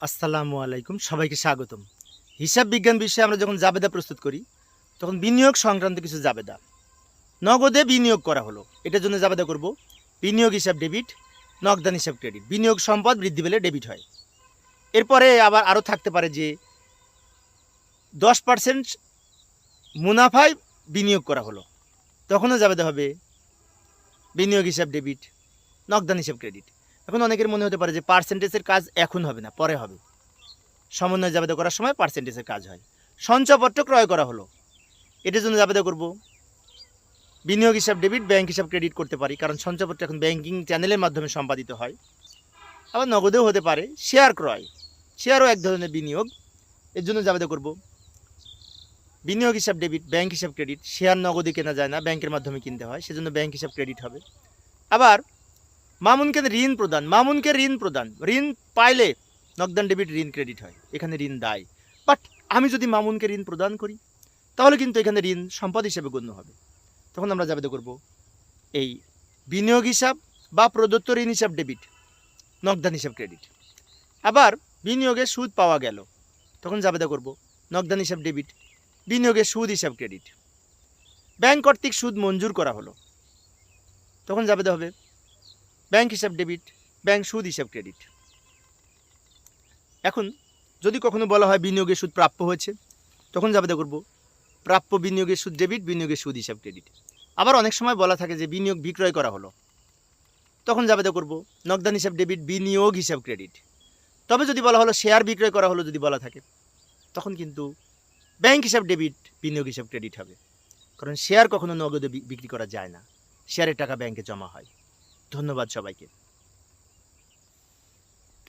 আসসালামু আলাইকুম, সবাইকে স্বাগতম। হিসাব বিজ্ঞান বিষয়ে আমরা যখন জাবেদা প্রস্তুত করি, তখন বিনিয়োগ সংক্রান্ত কিছু জাবেদা। নগদে বিনিয়োগ করা হলো। এটার জন্য জাবেদা করব, বিনিয়োগ হিসাব ডেবিট, নগদান হিসাব ক্রেডিট। বিনিয়োগ সম্পদ বৃদ্ধি পেলে ডেবিট হয়। এরপরে আবার আরও থাকতে পারে যে, দশ পার্সেন্ট মুনাফায় বিনিয়োগ করা হলো। তখনও জাবেদা হবে, বিনিয়োগ হিসাব ডেবিট, নগদান হিসাব ক্রেডিট। এখন অনেকের মনে হতে পারে যে পার্সেন্টেজের কাজ এখন হবে না, পরে হবে। সমন্বয় জাবেদা করার সময় পার্সেন্টেজের কাজ হয়। সঞ্চয়পত্র ক্রয় করা হলো। এটার জন্য জাবেদা করব। বিনিয়োগ হিসাব ডেবিট ব্যাংক হিসাব ক্রেডিট করতে পারি, কারণ সঞ্চয়পত্র এখন ব্যাংকিং চ্যানেলের মাধ্যমে সম্পাদিত হয়। আবার নগদেও হতে পারে শেয়ার ক্রয়। শেয়ারও এক ধরনের বিনিয়োগ। এর জন্য জাবেদা করব। বিনিয়োগ হিসাব ডেবিট ব্যাংক হিসাব ক্রেডিট শেয়ার নগদে কেনা যায় না ব্যাংকের মাধ্যমে কিনতে হয়, সেজন্য ব্যাংক হিসাব ক্রেডিট হবে। আবার মামুনকে ঋণ প্রদান, মামুনকে ঋণ প্রদান। ঋণ পাইলে নগদান ডেবিট, ঋণ ক্রেডিট হয়। এখানে ঋণ দায়। বাট আমি যদি মামুনকে ঋণ প্রদান করি, তাহলে কিন্তু এখানে ঋণ সম্পদ হিসেবে গণ্য হবে। তখন আমরা জাবেদা করব এই বিনিয়োগ হিসাব বা প্রদত্ত ঋণ হিসাব ডেবিট, নগদান হিসাব ক্রেডিট। আবার বিনিয়োগে সুদ পাওয়া গেল, তখন জাবেদা করব নগদান হিসাব ডেবিট, বিনিয়োগে সুদ হিসাব ক্রেডিট। ব্যাংক কর্তৃক সুদ মঞ্জুর করা হলো, তখন জাবেদা হবে ব্যাংক হিসাব ডেবিট, ব্যাংক সুদ হিসাব ক্রেডিট। এখন যদি কখনো বলা হয় বিনিয়োগের সুদ প্রাপ্য হয়েছে, তখন জাবেদা করব, প্রাপ্য বিনিয়োগের সুদ ডেবিট, বিনিয়োগের সুদ হিসাব ক্রেডিট। আবার অনেক সময় বলা থাকে যে বিনিয়োগ বিক্রয় করা হলো। তখন জাবেদা করব নগদান হিসাব ডেবিট, বিনিয়োগ হিসাব ক্রেডিট। তবে যদি বলা হলো শেয়ার বিক্রয় করা হলো যদি বলা থাকে, তখন কিন্তু ব্যাংক হিসাব ডেবিট, বিনিয়োগ হিসাব ক্রেডিট হবে। কারণ শেয়ার কখনো নগদে বিক্রি করা যায় না। শেয়ারের টাকা ব্যাংকে জমা হয়। ধন্যবাদ সবাইকে।